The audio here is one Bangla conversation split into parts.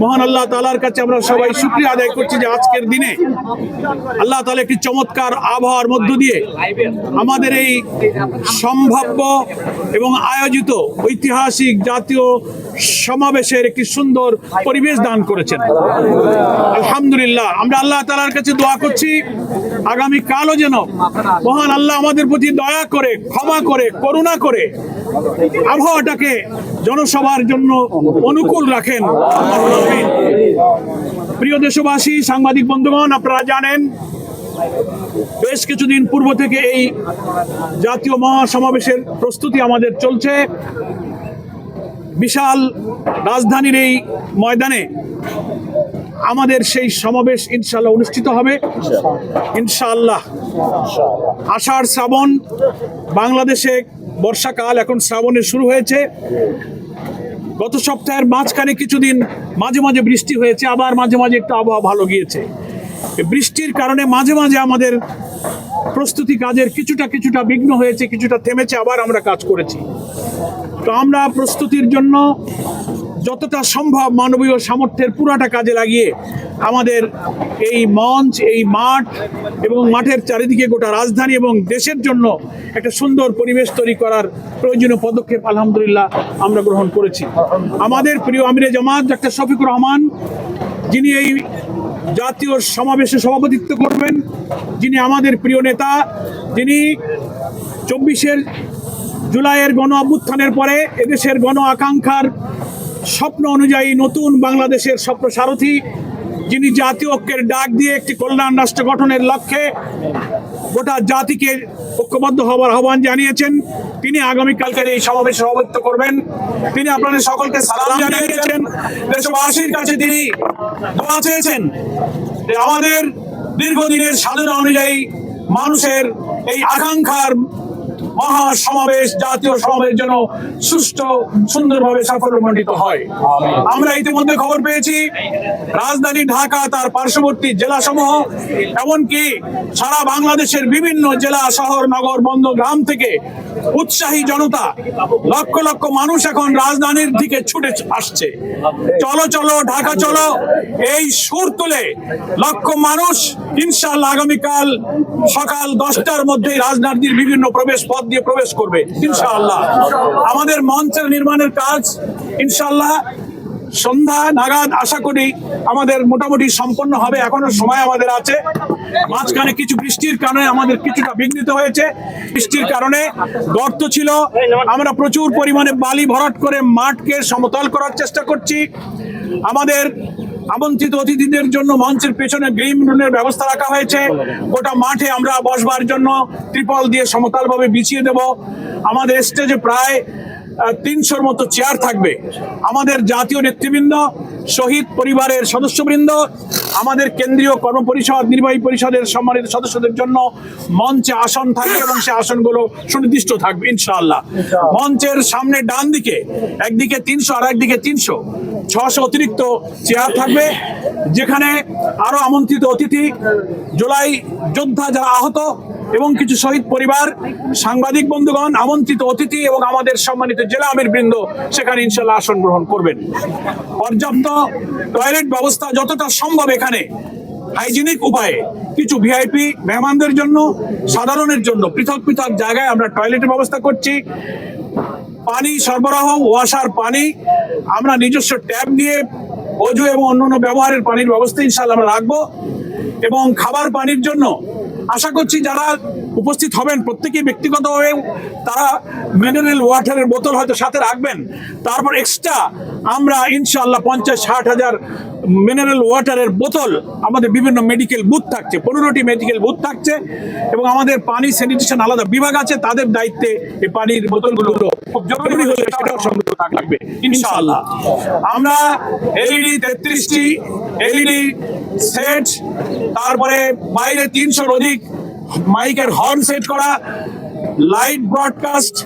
মহান আল্লাহ তালার কাছে আমরা সবাই শুক্রিয়া আদায় করছি যে আজকের দিনে আল্লাহ তালা একটি চমৎকার আবহাওয়ার মধ্য দিয়ে আমাদের এই সম্ভাব্য এবং আয়োজিত ঐতিহাসিক জাতীয় সমাবেশের একটি সুন্দর পরিবেশ দান করেছেন। আলহামদুলিল্লাহ, আমরা আল্লাহ তালার কাছে দোয়া করছি আগামী কালও যেন মহান আল্লাহ আমাদের প্রতি দয়া করে, ক্ষমা করে, করুণা করে আবহাওয়াটাকে জনসভার জন্য অনুকূল রাখেন প্রিয় দেশবাসী, সাংবাদিক বন্ধুগণ, আপনারা জানেন, বেশ কিছুদিন পূর্ব থেকে এই জাতীয় মহাসমাবেশের প্রস্তুতি আমাদের চলছে। বিশাল রাজধানীর এই ময়দানে আমাদের সেই সমাবেশ ইনশাল্লাহ অনুষ্ঠিত হবে। ইনশাআল্লাহ। আষাঢ় শ্রাবণ বাংলাদেশে বর্ষাকাল এখন শ্রাবণে শুরু হয়েছে। গত সপ্তাহের মাঝখানে কিছুদিন মাঝে মাঝে বৃষ্টি হয়েছে, আবার মাঝে মাঝে একটু আবহাওয়া ভালো গিয়েছে। বৃষ্টির কারণে মাঝে মাঝে আমাদের প্রস্তুতি কাজের কিছুটা কিছুটা বিঘ্ন হয়েছে, কিছুটা থেমেছে, আবার আমরা কাজ করেছি। তো আমরা প্রস্তুতির জন্য যতটা সম্ভব মানবীয় সামর্থ্যের পুরাটা কাজে লাগিয়ে আমাদের এই মঞ্চ, এই মাঠ এবং মাঠের চারিদিকে গোটা রাজধানী এবং দেশের জন্য একটা সুন্দর পরিবেশ তৈরি করার প্রয়োজনীয় পদক্ষেপ আলহামদুলিল্লাহ আমরা গ্রহণ করেছি। আমাদের প্রিয় আমিরে জামাত, ডাক্তার শফিকুর রহমান, যিনি এই জাতীয় সমাবেশে সভাপতিত্ব করবেন, যিনি আমাদের প্রিয় নেতা, যিনি চব্বিশের জুলাইয়ের গণ অভ্যুত্থানের পরে এদেশের গণ আকাঙ্ক্ষার স্বপ্ন অনুযায়ী নতুন বাংলাদেশের স্বপ্ন সারথী, যিনি জাতীয় ঐক্যের ডাক দিয়ে একটি কল্যাণ রাষ্ট্র গঠনের লক্ষ্যে গোটা জাতিকে ঐক্যবদ্ধ হওয়ার আহ্বান জানিয়েছেন। তিনি আগামীকালকের এই সমাবেশে সভাপতিত্ব করবেন। তিনি আপনাদের সকলকে সালাম জানিয়েছেন। দেশবাসীর কাছে তিনি দোয়া চেয়েছেন আমাদের দীর্ঘদিনের সাধনা অনুযায়ী মানুষের এই আকাঙ্ক্ষার মহা সমাবেশ জাতীয় সমাবেশ যেন সুষ্ঠু সুন্দরভাবে সাফল্যমণ্ডিত হয়। আমরা ইতিমধ্যে খবর পেয়েছি রাজধানী ঢাকা তার পার্শ্ববর্তী জেলাসমূহ এমনকি সারা বাংলাদেশের বিভিন্ন জেলা শহর নগর বন্ধ গ্রাম থেকে উৎসাহী জনতা লক্ষ লক্ষ মানুষ এখন রাজধানীর দিকে ছুটে আসছে। চলো চলো ঢাকা চলো এই সুর তুলে লক্ষ মানুষ ইনশাল্লাহ আগামীকাল সকাল দশটার মধ্যে রাজধানীর বিভিন্ন প্রবেশ পথ দিয়ে প্রবেশ করবে, ইনশাআল্লাহ। আমাদের মঞ্চের নির্মাণের কাজ, ইনশাআল্লাহ, সন্ধ্যা নাগাদ আশা করি আমাদের মোটামুটি সম্পন্ন হবে, এখনও সময় আমাদের আছে। মাঝখানে কিছু বৃষ্টির কারণে আমাদের কিছুটা বিঘ্নিত হয়েছে। বৃষ্টির কারণে গর্ত ছিল। আমরা প্রচুর পরিমাণে বালি ভরাট করে মাঠকে সমতল করার চেষ্টা করছি। আমাদের আমন্ত্রিত অতিথিদের জন্য মঞ্চের পেছনে গ্রিন রুমের ব্যবস্থা রাখা হয়েছে। গোটা মাঠে আমরা বসবার জন্য ত্রিপল দিয়ে সমতালভাবে বিছিয়ে দেব। আমাদের স্টেজে প্রায় তিনশোর মতো চেয়ার থাকবে। আমাদের জাতীয় নেতৃবৃন্দ শহীদ পরিবারের সদস্যবৃন্দ আমাদের কেন্দ্রীয় কর্মপরিষদ নির্বাহী পরিষদের সম্মানিত সদস্যদের জন্য মঞ্চে আসন থাকবে এবং সে আসনগুলো সুনির্দিষ্ট থাকবে ইনশাআল্লাহ। মঞ্চের সামনে ডান দিকে একদিকে তিনশো আর একদিকে তিনশো ছশো অতিরিক্ত চেয়ার থাকবে যেখানে আরও আমন্ত্রিত অতিথি জুলাই যোদ্ধা যারা আহত এবং কিছু শহীদ পরিবার, সাংবাদিক বন্ধুগণ, আমন্ত্রিত অতিথি এবং আমাদের সম্মানিত জেলা আমির বৃন্দ সেখানে ইনশাল্লাহ আসন গ্রহণ করবেন। পর্যাপ্ত টয়লেট ব্যবস্থা যতটা সম্ভব এখানে। হাইজিনিক উপায়ে কিছু ভিআইপি মেহমানদের জন্য, সাধারণের জন্য পৃথক পৃথক জায়গায় আমরা টয়লেটের ব্যবস্থা করছি। পানি সরবরাহ ওয়াসার পানি, আমরা নিজস্ব ট্যাব নিয়ে অজু এবং অন্যান্য ব্যবহারের পানির ব্যবস্থা ইনশাল্লাহ আমরা রাখব। এবং খাবার পানির জন্য আশা করছি যারা উপস্থিত হবেন, প্রত্যেকেই ব্যক্তিগতভাবে তারা মিনারেল ওয়াটারের বোতল হয়তো সাথে রাখবেন। তারপর এক্সট্রা আমরা ইনশাল্লাহ পঞ্চাশ, ষাট হাজার মিনারেল ওয়াটারের বোতল আমাদের বিভিন্ন মেডিকেল বুথ থাকছে, পনেরোটি মেডিকেল বুথ থাকছে এবং আমাদের পানি স্যানিটেশন আলাদা বিভাগ আছে, তাদের দায়িত্বে এই পানির বোতলগুলো খুব জরুরি হলে সেটাও সংগ্রহ থাকবে ইনশাআল্লাহ। আমরা এলইডি তেত্রিশটি এলইডি সেট তারপরে বাইরে তিনশোর অধিক মাইকের হর্ন সেট করা লাইট ব্রডকাস্ট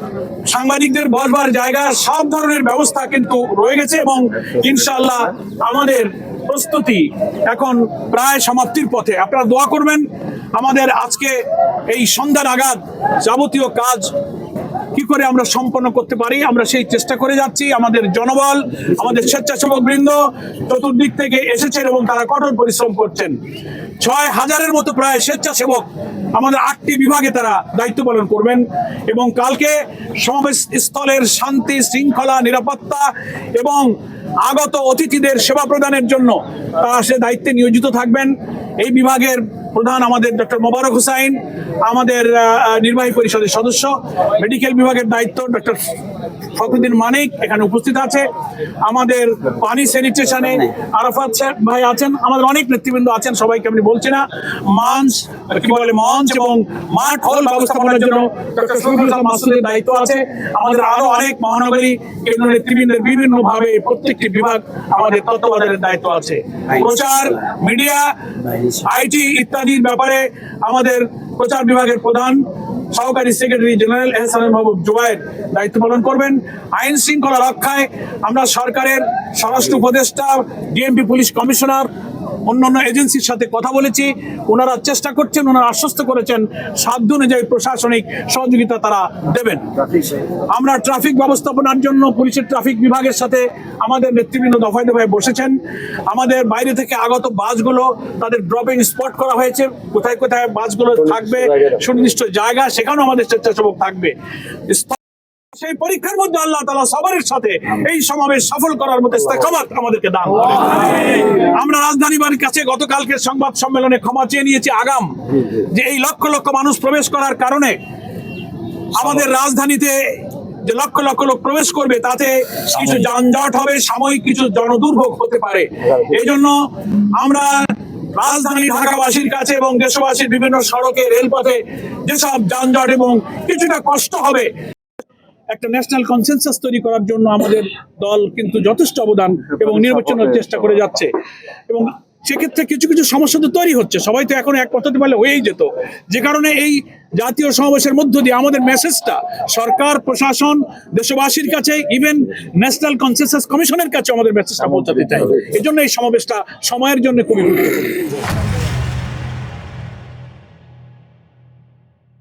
সাংবাদিকদের বসবার জায়গা, সব ধরনের ব্যবস্থা কিন্তু রয়ে গেছে এবং ইনশাআল্লাহ আমাদের প্রস্তুতি এখন প্রায় সমাপ্তির পথে। আপনারা দোয়া করবেন, আমাদের আজকে এই সন্ধ্যা নাগাদ যাবতীয় কাজ কি করে আমরা সম্পন্ন করতে পারি, আমরা সেই চেষ্টা করে যাচ্ছি। আমাদের জনবল, আমাদের স্বেচ্ছাসেবক বৃন্দ চতুর্দিক থেকে এসেছেন এবং তারা কঠোর পরিশ্রম করছেন। ছয় হাজারের মতো প্রায় স্বেচ্ছাসেবক আমাদের আটটি বিভাগে তারা দায়িত্ব পালন করবেন এবং কালকে সমাবেশ স্থলের শান্তি, শৃঙ্খলা, নিরাপত্তা এবং আগত অতিথিদের সেবা প্রদানের জন্য তারা সে দায়িত্বে নিয়োজিত থাকবেন। এই বিভাগের প্রধান আমাদের ডক্টর মোবারক হুসাইন, আমাদের নির্বাহী পরিষদের সদস্য, মেডিকেল বিভাগের দায়িত্ব ডক্টর ফখরুদ্দিন মানিক এখানে উপস্থিত আছে। আমাদের পানি স্যানিটেশনে আরাফাত ভাই আছেন, আমাদের অনেক নেতৃবৃন্দ আছেন, সবাইকে আমি বলছি না। মঞ্চ, কি বলে মঞ্চ এবং মাঠ হল ব্যবস্থাপনার জন্য দায়িত্ব আছে। আমাদের আরও অনেক মহানগরী কেন্দ্র নেতৃবৃন্দের বিভিন্ন ভাবে প্রত্যেকটি বিভাগ আমাদের তত্ত্বাবধানের দায়িত্ব আছে। প্রচার, মিডিয়া, আইটি ইত্যাদির ব্যাপারে আমাদের প্রচার বিভাগের প্রধান সহকারী সেক্রেটারি জেনারেল এহসান মাহবুব জুবায়ের দায়িত্ব পালন করবেন। আইন শৃঙ্খলা রক্ষায় আমরা সরকারের স্বরাষ্ট্র উপদেষ্টা, ডিএমপি পুলিশ কমিশনার অন্যান্য এজেন্সির সাথে কথা বলেছি। ওনারা চেষ্টা করছেন, ওনারা আশ্বস্ত করেছেন। সাধ্য অনুযায়ী প্রশাসনিক সহযোগিতা তারা দেবেন। আমরা ট্রাফিক ব্যবস্থাপনার জন্য পুলিশের ট্রাফিক বিভাগের সাথে আমাদের নেতৃবৃন্দ দফায় দফায় বসেছেন। আমাদের বাইরে থেকে আগত বাসগুলো তাদের ড্রপিং স্পট করা হয়েছে। কোথায় কোথায় বাসগুলো থাকবে, সুনির্দিষ্ট জায়গা, সেখানেও আমাদের স্বেচ্ছাসেবক থাকবে। সেই পরীক্ষার মধ্যে আল্লাহ তালা সবার সাথে এই সমাবেশ সফল করার মধ্যে ইস্তেকামাত আমাদেরকে দান। আমরা রাজধানী বাড়ির কাছে গতকালকে সংবাদ সম্মেলনে ক্ষমা চেয়ে নিয়েছি আগাম যে এই লক্ষ লক্ষ মানুষ প্রবেশ করার কারণে আমাদের রাজধানীতে যে লক্ষ লক্ষ লোক প্রবেশ করবে তাতে কিছু যানজট হবে সাময়িক কিছু জনদুর্ভোগ হতে পারে এই জন্য আমরা রাজধানী ঢাকাবাসীর কাছে এবং দেশবাসীর বিভিন্ন সড়কে রেলপথে যেসব যানজট এবং কিছুটা কষ্ট হবে একটা ন্যাশনাল কনসেনসাস তৈরি করার জন্য আমাদের দল কিন্তু যথেষ্ট অবদান এবং নির্বাচনের চেষ্টা করে যাচ্ছে। এবং সেক্ষেত্রে কিছু কিছু সমস্যা তো তৈরি হচ্ছে। সবাই তো এখন এক পদ্ধতি পারলে হয়েই যেত। যে কারণে এই জাতীয় সমাবেশের মধ্য দিয়ে আমাদের মেসেজটা সরকার, প্রশাসন, দেশবাসীর কাছে ইভেন ন্যাশনাল কনসেনসাস কমিশনের কাছে আমাদের মেসেজটা পৌঁছাতে চাই। এই জন্য এই সমাবেশটা সময়ের জন্য খুবই গুরুত্বপূর্ণ।